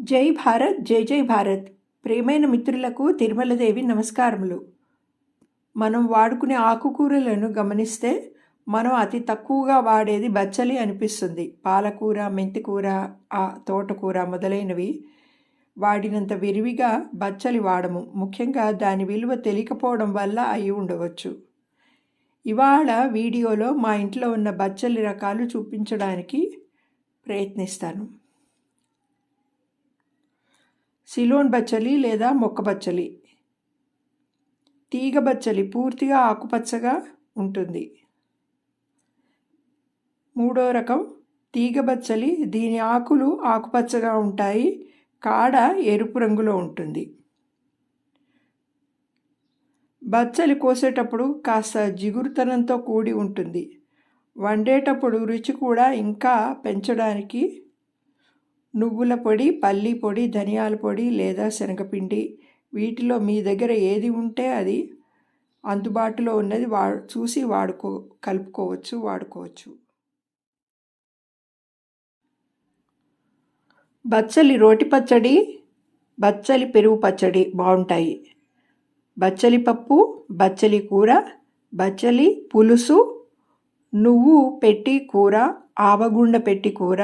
జై భారత్ జై జై భారత్. ప్రేమైన మిత్రులకు తిరుమలదేవి నమస్కారములు. మనం వాడుకునే ఆకుకూరలను గమనిస్తే మనం అతి తక్కువగా వాడేది బచ్చలి అనిపిస్తుంది. పాలకూర మెంతికూర ఆ తోటకూర మొదలైనవి వాడినంత విరివిగా బచ్చలి వాడము. ముఖ్యంగా దాని విలువ తెలియకపోవడం వల్ల అయి ఉండవచ్చు. ఇవాళ వీడియోలో మా ఇంట్లో ఉన్న బచ్చలి రకాలు చూపించడానికి ప్రయత్నిస్తాను. సిలోన్ బచ్చలి లేదా మొక్క బచ్చలి. తీగ బచ్చలి పూర్తిగా ఆకుపచ్చగా ఉంటుంది. మూడో రకం తీగ బచ్చలి దీని ఆకులు ఆకుపచ్చగా ఉంటాయి కాడ ఎరుపు రంగులో ఉంటుంది. బచ్చలి కోసేటప్పుడు కాస్త జిగురుతనంతో కూడి ఉంటుంది. వండేటప్పుడు రుచి కూడా ఇంకా పెంచడానికి నువ్వుల పొడి పల్లి పొడి ధనియాల పొడి లేదా శనగపిండి. వీటిలో మీ దగ్గర ఏది ఉంటే అది అందుబాటులో ఉన్నది వా చూసి వాడుకో కలుపుకోవచ్చు వాడుకోవచ్చు. బచ్చలి రోటి పచ్చడి బచ్చలి పెరుగు పచ్చడి బాగుంటాయి బచ్చలి పప్పు బచ్చలి కూర బచ్చలి పులుసు నువ్వు పెట్టి కూర ఆవగుండ పెట్టి కూర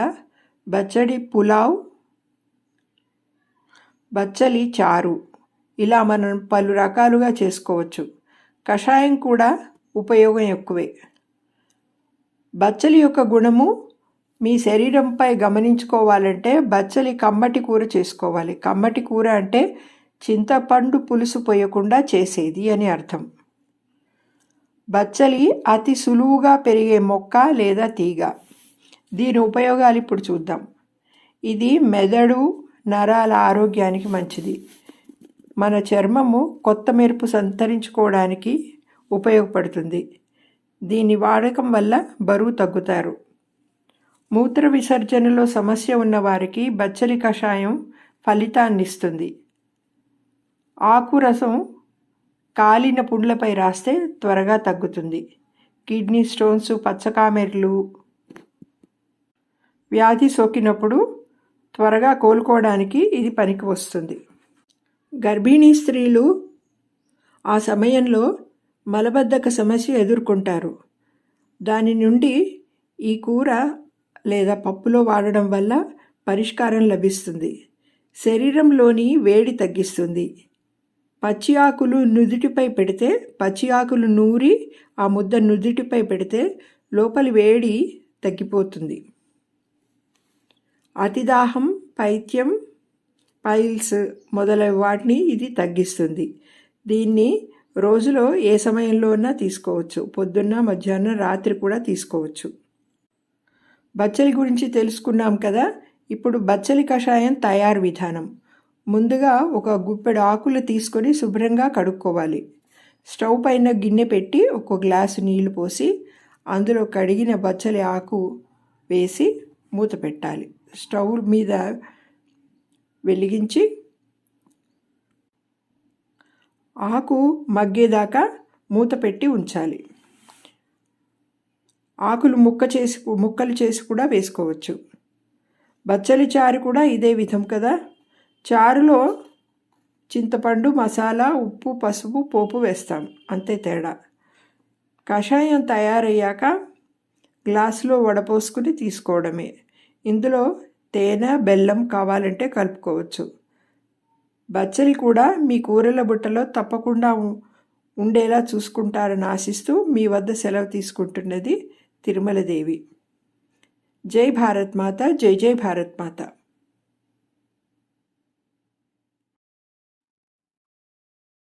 బచ్చడి పులావ్ బచ్చలి చారు. ఇలా మనం పలు రకాలుగా చేసుకోవచ్చు. కషాయం కూడా ఉపయోగం ఎక్కువే. బచ్చలి యొక్క గుణము మీ శరీరంపై గమనించుకోవాలంటే బచ్చలి కమ్మటి కూర చేసుకోవాలి. కమ్మటి కూర అంటే చింతపండు పులుసు పోయకుండా చేసేది అని అర్థం. బచ్చలి అతి సులువుగా పెరిగే మొక్క లేదా తీగ. దీని ఉపయోగాలు ఇప్పుడు చూద్దాం. ఇది మెదడు నరాల ఆరోగ్యానికి మంచిది. మన చర్మము కొత్త మెరుపు సంతరించుకోవడానికి ఉపయోగపడుతుంది. దీని వాడకం వల్ల బరువు తగ్గుతారు. మూత్ర విసర్జనలో సమస్య ఉన్న వారికి బచ్చలి కషాయం ఫలితాన్ని ఇస్తుంది కాలిన పుండ్లపై రాస్తే త్వరగా తగ్గుతుంది. కిడ్నీ స్టోన్స్ పచ్చకామెర్లు వ్యాధి సోకినప్పుడు త్వరగా కోలుకోవడానికి ఇది పనికి వస్తుంది. గర్భిణీ స్త్రీలు ఆ సమయంలో మలబద్ధక సమస్య ఎదుర్కొంటారు. దాని నుండి ఈ కూర లేదా పప్పులో వాడడం వల్ల పరిష్కారం లభిస్తుంది. శరీరంలోని వేడి తగ్గిస్తుంది. పచ్చి ఆకులు నుదుటిపై పెడితే పచ్చి ఆకులు నూరి ఆ ముద్ద నుదుటిపై పెడితే లోపలి వేడి తగ్గిపోతుంది. అతిదాహం పైత్యం పైల్స్ మొదలైన వాటిని ఇది తగ్గిస్తుంది. దీన్ని రోజులో ఏ సమయంలోనా తీసుకోవచ్చు? పొద్దున్న మధ్యాహ్నం రాత్రి కూడా తీసుకోవచ్చు. బచ్చలి గురించి తెలుసుకున్నాం కదా? ఇప్పుడు బచ్చలి కషాయం తయారు విధానం. ముందుగా ఒక గుప్పెడు ఆకులు తీసుకొని శుభ్రంగా కడుక్కోవాలి. స్టవ్ పైన గిన్నె పెట్టి ఒక గ్లాసు నీళ్ళు పోసి అందులో కడిగిన బచ్చలి ఆకు వేసి మూత పెట్టాలి. స్టవ్ మీద వెలిగించి ఆకు మగ్గేదాకా మూత పెట్టి ఉంచాలి. ఆకులు ముక్క చేసి ముక్కలు చేసి కూడా వేసుకోవచ్చు. బచ్చలి చారు కూడా ఇదే విధం కదా. చారులో చింతపండు మసాలా ఉప్పు పసుపు పోపు వేస్తాం. అంతే తేడా. కషాయం తయారయ్యాక గ్లాసులో వడపోసుకుని తీసుకోవడమే. ఇందులో తేనె బెల్లం కావాలంటే కలుపుకోవచ్చు. బచ్చలి కూడా మీ కూరల బుట్టలో తప్పకుండా ఉండేలా చూసుకుంటారని ఆశిస్తూ మీ వద్ద సెలవు తీసుకుంటున్నది తిరుమలదేవి. జై భారత్ మాత జై జై భారత్ మాత.